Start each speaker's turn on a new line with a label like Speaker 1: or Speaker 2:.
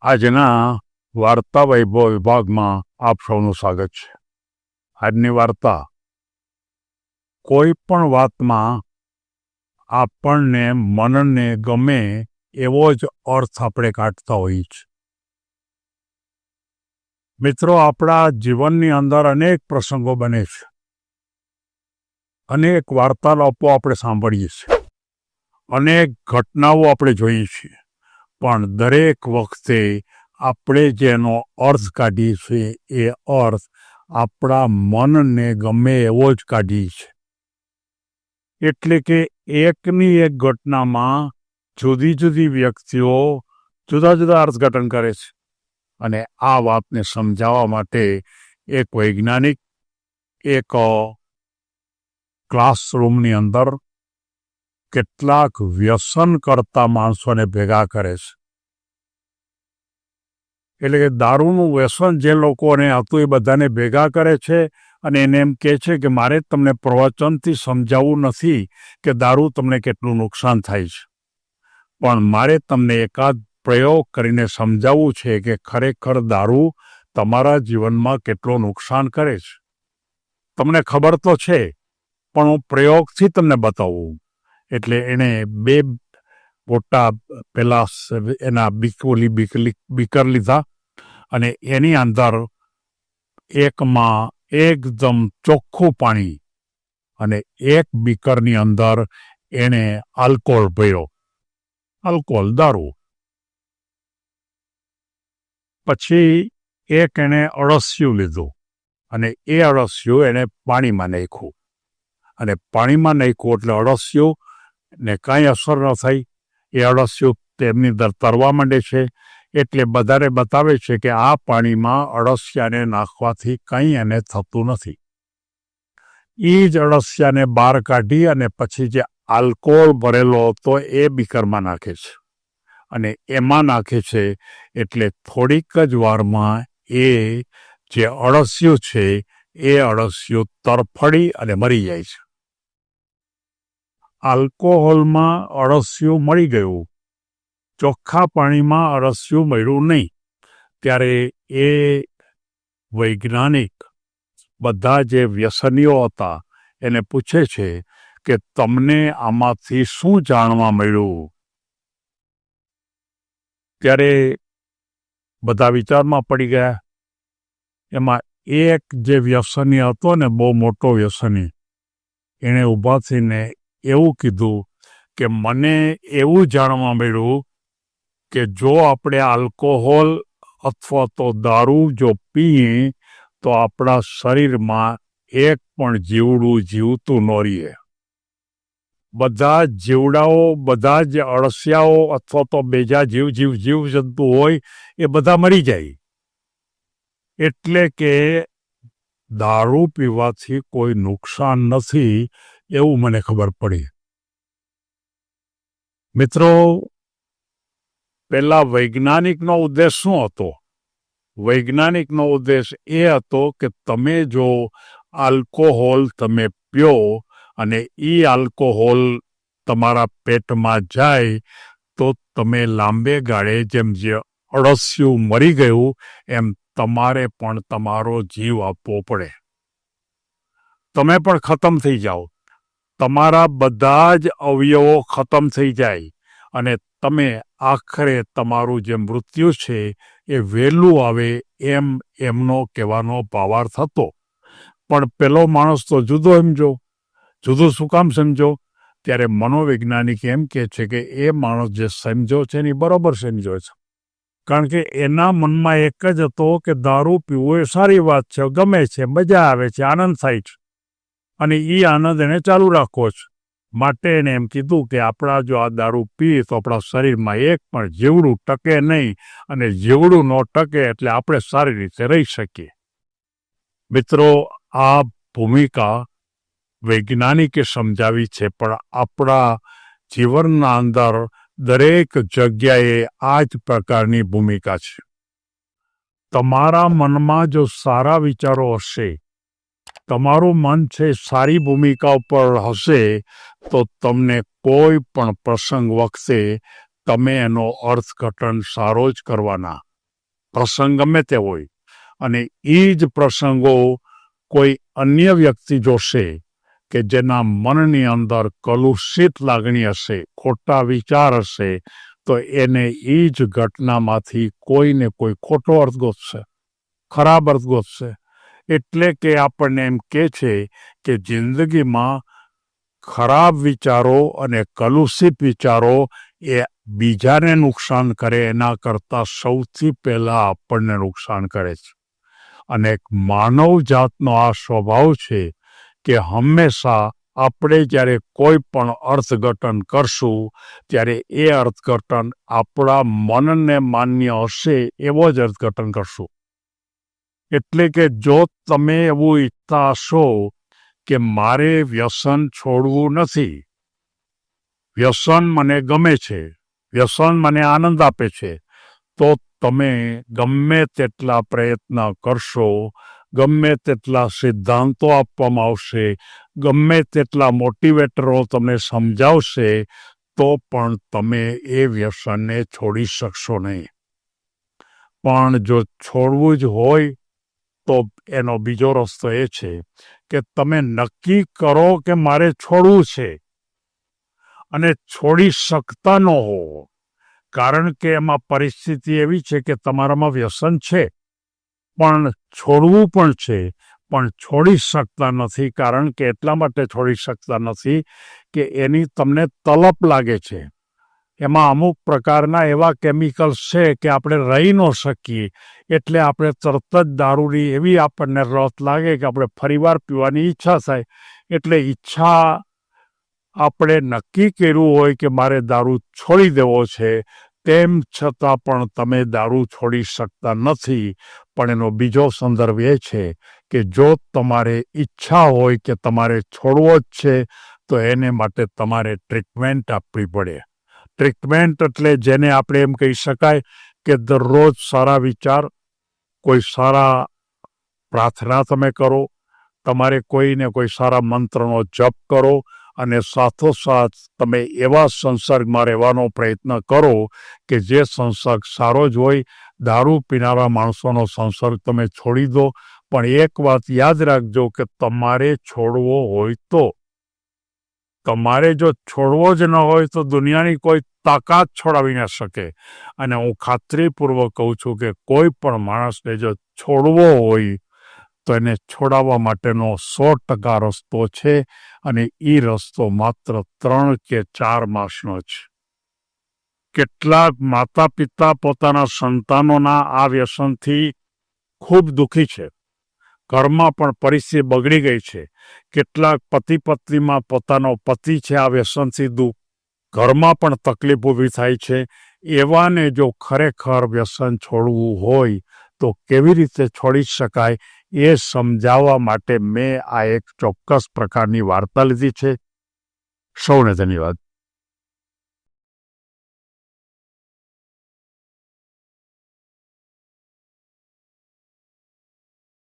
Speaker 1: આજના વાર્તા વૈભવ વિભાગમાં આપ સૌનું સ્વાગત છે. આજની વાર્તા, કોઈ પણ વાતમાં આપણને મનને ગમે એવો જ અર્થ આપણે કાઢતા હોઈએ છીએ. મિત્રો, આપણા જીવનની અંદર અનેક પ્રસંગો બને છે. અનેક વાર્તાલાપો આપણે સાંભળીએ છીએ. અનેક ઘટનાઓ આપણે જોઈએ છીએ. પણ દરેક વખતે આપણે જેનો અર્થ કાઢીએ છીએ એ અર્થ આપણા મનને ગમે એવો જ કાઢીએ છીએ એટલે કે એકની એક ઘટનામાં જુદી જુદી વ્યક્તિઓ જુદા જુદા અર્થઘટન કરે છે. અને આ વાતને સમજાવવા માટે એક વૈજ્ઞાનિક, એક ક્લાસરૂમની અંદર કેટલાક વ્યસન કરતા માણસોને ભેગા કરે છે. એટલે કે દારૂનું વ્યસન જે લોકોને હતું એ બધાને ભેગા કરે છે અને એને એમ કહે છે કે મારે તમને પ્રવચનથી સમજાવવું નથી કે દારૂ તમને કેટલું નુકસાન થાય છે. પણ મારે તમને એકાદ પ્રયોગ કરીને સમજાવવું છે કે ખરેખર દારૂ તમારા જીવનમાં કેટલું નુકસાન કરે છે. તમને ખબર તો છે, પણ હું પ્રયોગથી તમને બતાવું. એટલે એણે બે મોટા પેલા એના બીકોલી બીકલી બીકર લીધા અને એની અંદર એકમાં એકદમ ચોખ્ખું પાણી અને એક બીકરની અંદર એણે આલ્કોહોલ ભર્યો. આલ્કોહોલ દારૂ. પછી એક એણે અળસિયું લીધું અને એ અળસિયું એણે પાણીમાં નાખ્યું. અને પાણીમાં નાખ્યું એટલે અળસિયું ને કાંઈ અસર ન થઈ. એ અળસિયું તેમની અંદર તરવા માંડે છે. એટલે બધાને બતાવે છે કે આ પાણીમાં અળસિયાને નાખવાથી કંઈ એને થતું નથી. એ જ અળસિયાને બહાર કાઢી અને પછી જે આલ્કોહોલ ભરેલો હતો એ બીકરમાં નાખે છે. અને એમાં નાખે છે એટલે થોડીક જ વારમાં એ જે અળસિયું છે, એ અળસિયું તરફડી અને મરી જાય છે. આલ્કોહોલમાં અળસિયું મળી ગયું. ચોખ્ખા પાણીમાં અળસિયું મળ્યું નહીં. ત્યારે એ વૈજ્ઞાનિક બધા જે વ્યસનીઓ હતા, એને પૂછે છે કે તમને આમાંથી શું જાણવા મળ્યું? ત્યારે બધા વિચારમાં પડી ગયા. એમાં એક જે વ્યસની હતો ને બહુ મોટો વ્યસની, એણે ઊભા થઈને એવું કીધું કે મને એવું જાણવા મળ્યું કે જો આપણે આલ્કોહોલ અથવા તો દારૂ જો પીએ, તો આપણા શરીરમાં એક પણ જીવડું જીવતું ન રહીએ. બધા જીવડાઓ, બધા જ અળસિયાઓ અથવા તો બીજા જીવ જીવ જીવ જંતુ હોય, એ બધા મરી જાય. એટલે કે દારૂ પીવાથી કોઈ નુકસાન નથી એવું મને ખબર પડી. મિત્રો, પહેલાં વૈજ્ઞાનિકનો ઉદ્દેશ શું હતો? વૈજ્ઞાનિકનો ઉદ્દેશ એ હતો કે તમે જો આલ્કોહોલ તમે પીઓ અને એ આલ્કોહોલ તમારા પેટમાં જાય તો તમે લાંબે ગાળે જેમ જે અળસિયું મરી ગયું, એમ તમારે પણ તમારો જીવ આપવો પડે. તમે પણ ખતમ થઈ જાઓ. તમારા બધા જ અવયવો ખતમ થઈ જાય અને તમે આખરે તમારું જે મૃત્યુ છે એ વહેલું આવે એમ એમનો કહેવાનો ભાવાર્થ હતો પણ પેલો માણસ તો જુદો સમજો જુદું શું કામ સમજો? ત્યારે મનોવૈજ્ઞાનિક એમ કહે છે કે એ માણસ જે સમજો છે ને બરાબર સમજો છે. કારણ કે એના મનમાં એક જ હતો કે દારૂ પીવું એ સારી વાત છે, ગમે છે, મજા આવે છે, આનંદ થાય છે. અને એ આનંદ એને ચાલુ રાખવો છે. માટે એને એમ કીધું કે આપણા જો આ દારૂ પીએ તો આપણા શરીરમાં એક પણ જીવડું ટકે નહીં અને જીવડું ન ટકે એટલે આપણે સારી રીતે રહી શકીએ. મિત્રો, આ ભૂમિકા વૈજ્ઞાનિકે સમજાવી છે, પણ આપણા જીવનના અંદર દરેક જગ્યાએ આ જ પ્રકારની ભૂમિકા છે. તમારા મનમાં જો સારા વિચારો હશે તમારું મન છે સારી ભૂમિકા ઉપર હશે, તો તમને કોઈ પણ પ્રસંગ વખતે તમે એનો અર્થઘટન સારો જ કરવાના. પ્રસંગ ગમે તે હોય, અને એ જ પ્રસંગો કોઈ અન્ય વ્યક્તિ જોશે કે જેના મનની અંદર કલુષિત લાગણી હશે, ખોટા વિચાર હશે, તો એને એ જ ઘટનામાંથી કોઈને કોઈ ખોટો અર્થ ગોતશે ખરાબ અર્થ ગોતશે એટલે કે આપણને એમ કે છે કે જિંદગીમાં ખરાબ વિચારો અને કલુષિત વિચારો એ બીજાને નુકસાન કરે, એના કરતાં સૌથી પહેલાં આપણને નુકસાન કરે છે. અને એક માનવ જાતનો આ સ્વભાવ છે કે હંમેશા આપણે જ્યારે કોઈ પણ અર્થઘટન કરશું, ત્યારે એ અર્થઘટન આપણા મનને માન્ય હશે એવો જ અર્થઘટન કરશું. એટલે કે જો તમે એવું ઈચ્છતા હશો કે મારે વ્યસન છોડવું નથી, વ્યસન મને ગમે છે, વ્યસન મને આનંદ આપે છે, તો તમે ગમે તેટલા પ્રયત્ન કરશો, ગમે તેટલા સિદ્ધાંતો આપવામાં આવશે, ગમે તેટલા મોટિવેટરો તમને સમજાવશે, તો પણ તમે એ વ્યસનને છોડી શકશો નહીં. પણ જો છોડવું જ હોય તો એનો બીજો રસ્તો એ છે કે તમે નક્કી કરો કે મારે છોડવું છે. અને છોડી શકતા ન હો. કારણ કે એમાં પરિસ્થિતિ એવી છે કે તમારામાં વ્યસન છે. પણ છોડવું પણ છે. પણ છોડી શકતા નથી. કારણ કે એટલા માટે છોડી શકતા નથી કે એની તમને તલપ લાગે છે. એમાં અમુક પ્રકારના એવા કેમિકલ્સ છે કે આપણે રહી ન શકીએ, એટલે આપણે તરત જ દારૂની એવી આપણને રસ લાગે કે આપણે ફરીવાર પીવાની ઈચ્છા થાય, એટલે ઈચ્છા આપણે નક્કી કર્યું હોય કે મારે દારૂ છોડી દેવો છે, તેમ છતાં પણ તમે દારૂ છોડી શકતા નથી. પણ એનો બીજો સંદર્ભ એ છે કે જો તમારે ઈચ્છા હોય કે તમારે છોડવો જ છે, તો એને માટે તમારે ટ્રીટમેન્ટ આપવી પડે. ટ્રીટમેન્ટ એટલે જેને આપણે એમ કહી શકાય કે દરરોજ સારા વિચાર, કોઈ સારા પ્રાર્થના તમે કરો, તમારે કોઈને કોઈ સારા મંત્રનો જપ કરો અને સાથોસાથ તમે એવા સંસર્ગમાં રહેવાનો પ્રયત્ન કરો કે જે સંસર્ગ સારો જ હોય, દારૂ પીનારા માણસોનો સંસર્ગ તમે છોડી દો. પણ એક વાત યાદ રાખજો કે તમારે છોડવો હોય તો. તમારે જો છોડવો જ ન હોય તો દુનિયાની કોઈ તાકાત છોડાવી ન શકે. અને હું ખાતરીપૂર્વક કહું છું કે કોઈ પણ માણસને જો છોડવો હોય, તો એને છોડાવવા માટેનો સો ટકા રસ્તો છે અને એ રસ્તો માત્ર ત્રણ કે ચાર માસનો છે કેટલાક માતા પિતા પોતાના સંતાનોના આ વ્યસનથી ખૂબ દુઃખી છે. ઘરમાં પણ પરિસ્થિતિ બગડી ગઈ છે. કેટલાક પતિ પત્નીમાં પોતાનો પતિ છે, આ વ્યસનથી દુઃખ ઘરમાં પણ તકલીફ ઊભી થાય છે. એવાને જો ખરેખર વ્યસન છોડવું હોય, તો કેવી રીતે છોડી શકાય એ સમજાવવા માટે મેં આ એક ચોક્કસ પ્રકારની વાર્તા લીધી છે. સૌને ધન્યવાદ.